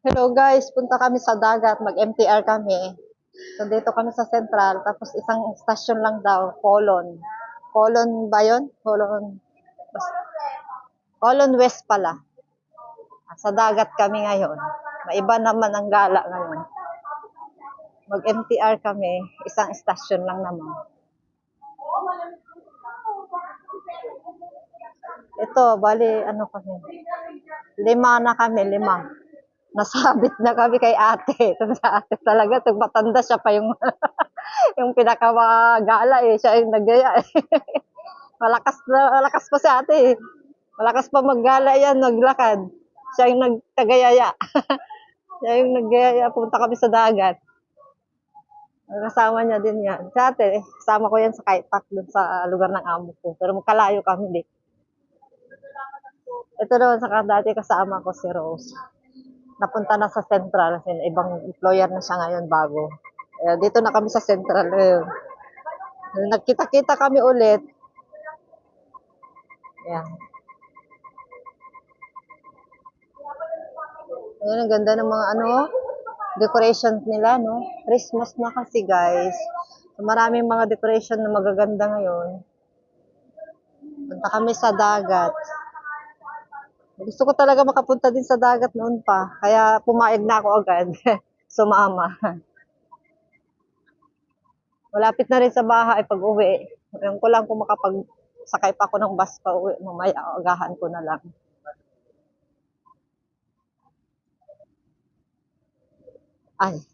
Hello guys, punta kami sa dagat, mag-MTR kami. So dito kami sa Central, tapos isang stasyon lang daw, Colon. Colon ba yun? Colon. Colon West pala. Sa dagat kami ngayon. Maiba naman ang gala ngayon. Mag-MTR kami, isang stasyon lang naman. Ito, bali, ano kami? Lima na kami, lima. Nasabit na kami kay ate. Sa ate talaga, ito matanda siya pa yung, yung pinakamagala eh. Siya yung nagaya eh. malakas na, malakas pa si ate eh. Malakas pa maggala yan, naglakad. Siya yung nagtagayaya. siya yung naggayaya, punta kami sa dagat. Kasama niya din yan. Si ate, kasama ko yan sa kaitak dun sa lugar ng amo ko. Pero magkalayo kami din. Ito naman sa dati kasama ko si Rose. Napunta na sa Central kasi ibang employer na siya ngayon bago. Eh, dito na kami sa Central ngayon. Nagkita-kita kami ulit. Yan. Ayan, ang ganda ng mga ano, decorations nila, no? Christmas na kasi, guys. So, maraming mga decoration na magaganda ngayon. Punta kami sa dagat. Gusto ko talaga makapunta din sa dagat noon pa. Kaya pumayag na ako agad. Sumama. Malapit na rin sa bahay pag uwi. Ngayon ko lang kung makapag sakay pa ako ng bus pa uwi. Mamaya agahan ko na lang. Ay.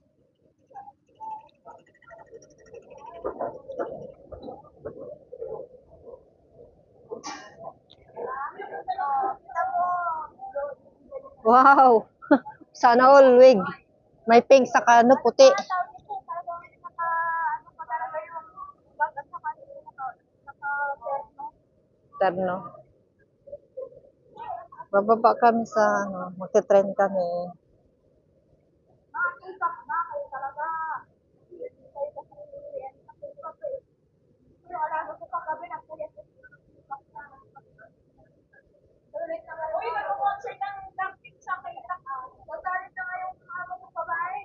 Wow! Sana all wig. May pink sa ano, puti. Terno. Bababa kami sa ano, magte-train kami. Uy, mag-concert ng Blackpink sa kay Raka. Nagalit na nga yung mga mo babae.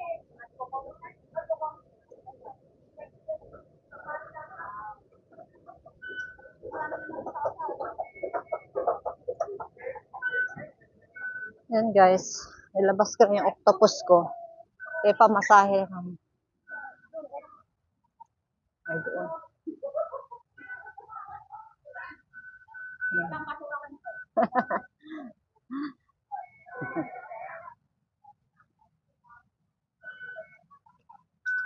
Yan guys, nilabas ko yung octopus ko. Kaya pamasahe kami. Ay, doon. Yan.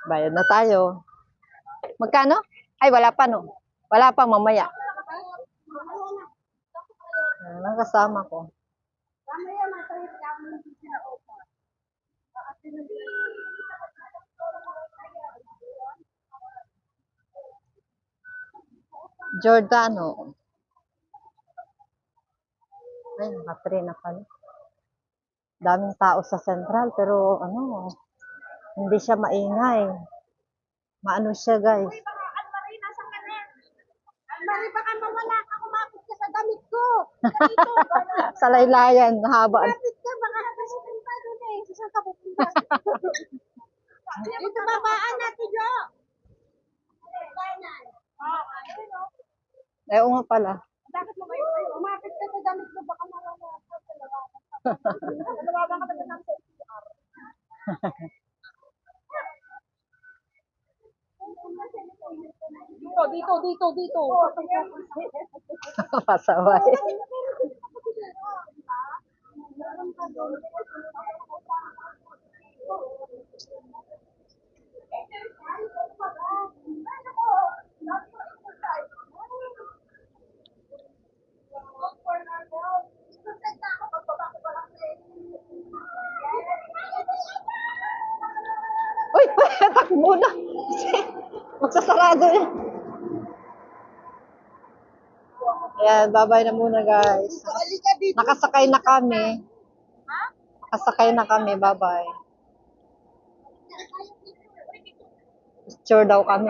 Bayad na tayo. Magkano? Ay, wala pa no. Wala pa mamaya. Ang kasama ko. Giordano. Ay, naka-3 na pala. Daming tao sa Central, pero ano, hindi siya maingay. Maano siya, guys. Almari, nasa ka na? Almari, baka mawala ka. Kumapit ka sa damit ko. Dito, sa laylayan, mahaba. kumapit ka. Baka nakasitin pa doon eh. Saan ka pupunta? Dito babaan natin, Jo. Kanan. Ah, ayun, oh. Ay, oo nga pala. Dapat mo kayo kayo. Umapit ka sa damit ko, baka mawala ka sa labanan. Labanan ka talaga ng CPR. Dito, dito, dito, dito. Pasaway. Takbo na. Magsasarado yan. Ayan, babay na muna guys. Nakasakay na kami. Nakasakay na kami, babay. Picture daw kami.